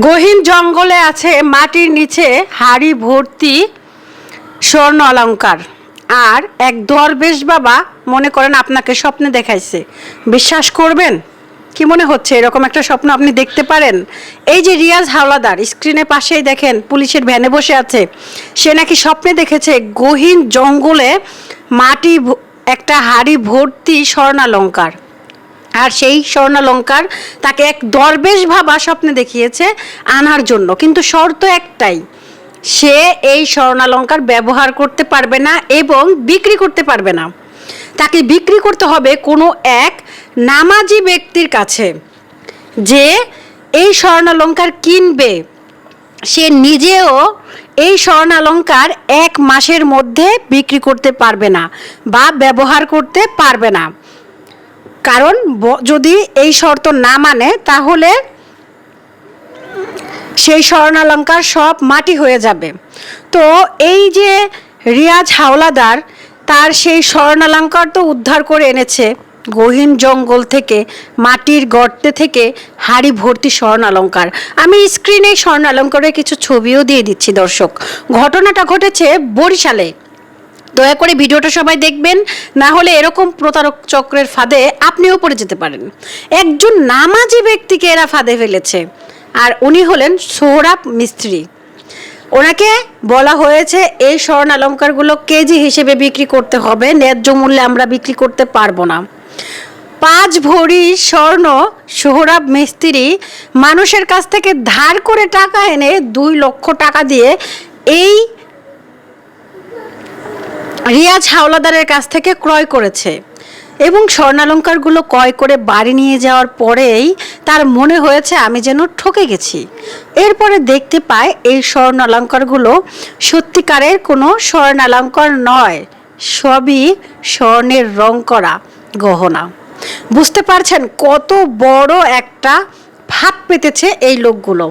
গহীন জঙ্গলে আছে মাটির নিচে হাড়ি ভর্তি স্বর্ণ অলঙ্কার। আর এক দরবেশ বাবা মনে করেন আপনাকে স্বপ্নে দেখাইছে। বিশ্বাস করবেন? কি মনে হচ্ছে? এরকম একটা স্বপ্ন আপনি দেখতে পারেন? এই যে রিয়াজ হাওলাদার স্ক্রিনের পাশেই দেখেন, পুলিশের ভ্যানে বসে আছে। সে নাকি স্বপ্নে দেখেছে গহীন জঙ্গলে মাটি একটা হাড়ি ভর্তি স্বর্ণালঙ্কার আর সেই স্বর্ণালঙ্কার তাকে এক দরবেশ ভাবা স্বপ্নে দেখিয়েছে আনার জন্য। কিন্তু শর্ত একটাই, সে এই স্বর্ণালঙ্কার ব্যবহার করতে পারবে না এবং বিক্রি করতে পারবে না। তাকে বিক্রি করতে হবে কোনো এক নামাজি ব্যক্তির কাছে যে এই স্বর্ণালঙ্কার কিনবে। সে নিজেও এই স্বর্ণালঙ্কার এক মাসের মধ্যে বিক্রি করতে পারবে না বা ব্যবহার করতে পারবে না। কারণ যদি এই শর্ত না মানে তাহলে সেই স্বর্ণালঙ্কার সব মাটি হয়ে যাবে। তো এই যে রিয়াজ হাওলাদার, তার সেই স্বর্ণালঙ্কার তো উদ্ধার করে এনেছে গহীন জঙ্গল থেকে, মাটির গর্তে থেকে হাড়ি ভর্তি স্বর্ণালঙ্কার। আমি স্ক্রিনে স্বর্ণালঙ্কারের কিছু ছবিও দিয়ে দিচ্ছি, দর্শক। ঘটনাটা ঘটেছে বরিশালে। দয়া করে ভিডিওটা সবাই দেখবেন, না হলে এরকম প্রতারক চক্রের ফাঁদে আপনিও পড়ে যেতে পারেন। একজন নামাজি ব্যক্তিকে এরা ফাঁদে ফেলেছে, আর উনি হলেন সোহরাব মিস্ত্রি। ওনাকে বলা হয়েছে, এই স্বর্ণ অলঙ্কারগুলো কেজি হিসেবে বিক্রি করতে হবে, ন্যায্য মূল্যে আমরা বিক্রি করতে পারব না। পাঁচ ভরি স্বর্ণ সোহরাব মিস্ত্রি মানুষের কাছ থেকে ধার করে টাকা এনে দুই লক্ষ টাকা দিয়ে এই রিয়াজ হাওলাদারের কাছ থেকে ক্রয় করেছে এবং স্বর্ণালঙ্কারগুলো ক্রয় করে বাড়ি নিয়ে যাওয়ার পরেই তার মনে হয়েছে, আমি যেন ঠকে গেছি। এরপরে দেখতে পায়, এই স্বর্ণালঙ্কারগুলো সত্যিকারের কোনো স্বর্ণালঙ্কার নয়, সবই স্বর্ণের রং করা গহনা। বুঝতে পারছেন কত বড় একটা ফাঁদ পেতেছে এই লোকগুলো।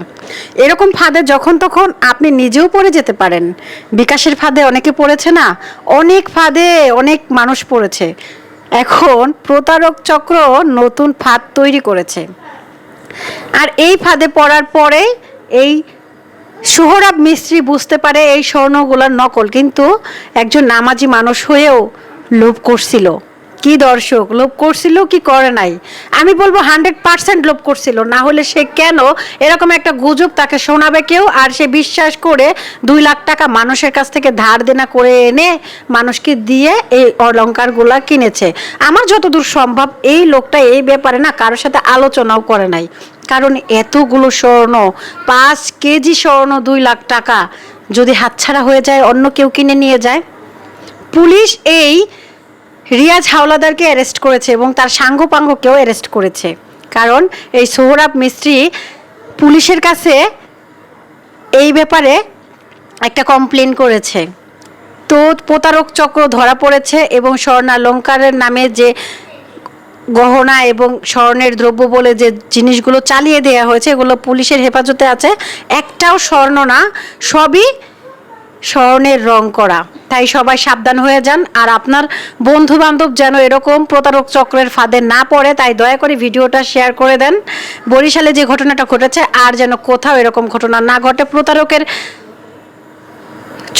এরকম ফাঁদে যখন তখন আপনি নিজেও পড়ে যেতে পারেন। বিকাশের ফাঁদে অনেকে পড়েছে না? অনেক ফাঁদে অনেক মানুষ পড়েছে। এখন প্রতারক চক্র নতুন ফাঁদ তৈরি করেছে। আর এই ফাঁদে পড়ার পরে এই সোহরাব মিস্ত্রি বুঝতে পারে এই স্বর্ণগুলোর নকল। কিন্তু একজন নামাজি মানুষ হয়েও লোভ করছিল। কি দর্শক, লোভ করছিল কি করে নাই? আমি বলব হান্ড্রেড পার্সেন্ট লোভ করছিল, না হলে সে কেন এরকম একটা গুজব তাকে শোনাবে কেউ? আর সে বিশ্বাস করে দুই লাখ টাকা মানুষের কাছ থেকে ধার দেনা করে এনে মানুষকে দিয়ে এই অলঙ্কারগুলা কিনেছে। আমার যতদূর সম্ভব এই লোকটা এই ব্যাপারে না কারোর সাথে আলোচনাও করে নাই। কারণ এতগুলো স্বর্ণ, পাঁচ কেজি স্বর্ণ দুই লাখ টাকা যদি হাতছাড়া হয়ে যায়, অন্য কেউ কিনে নিয়ে যায়। পুলিশ এই রিয়াজ হাওলাদারকে অ্যারেস্ট করেছে এবং তার সাঙ্গপাঙ্গকেও অ্যারেস্ট করেছে। কারণ এই সোহরাব মিস্ত্রি পুলিশের কাছে এই ব্যাপারে একটা কমপ্লেন করেছে। তো প্রতারক চক্র ধরা পড়েছে এবং স্বর্ণালঙ্কারের নামে যে গহনা এবং স্বর্ণের দ্রব্য বলে যে জিনিসগুলো চালিয়ে দেওয়া হয়েছে, এগুলো পুলিশের হেফাজতে আছে। একটাও স্বর্ণ না, সবই স্বর্ণের রং করা। তাই সবাই সাবধান হয়ে যান আর আপনার বন্ধু বান্ধব যেন এরকম প্রতারক চক্রের ফাঁদে না পড়ে, তাই দয়া করে ভিডিওটা শেয়ার করে দেন। বরিশালে যে ঘটনাটা ঘটেছে আর যেন কোথাও এরকম ঘটনা না ঘটে, প্রতারকের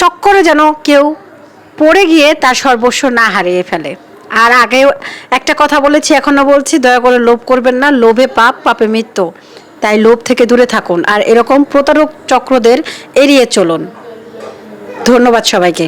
চক্করে যেন কেউ পড়ে গিয়ে তার সর্বস্ব না হারিয়ে ফেলে। আর আগে একটা কথা বলেছি এখনও বলছি, দয়া করে লোভ করবেন না, লোভে পাপ, পাপে মৃত্যু। তাই লোভ থেকে দূরে থাকুন আর এরকম প্রতারক চক্রদের এড়িয়ে চলুন। ধন্যবাদ সবাইকে।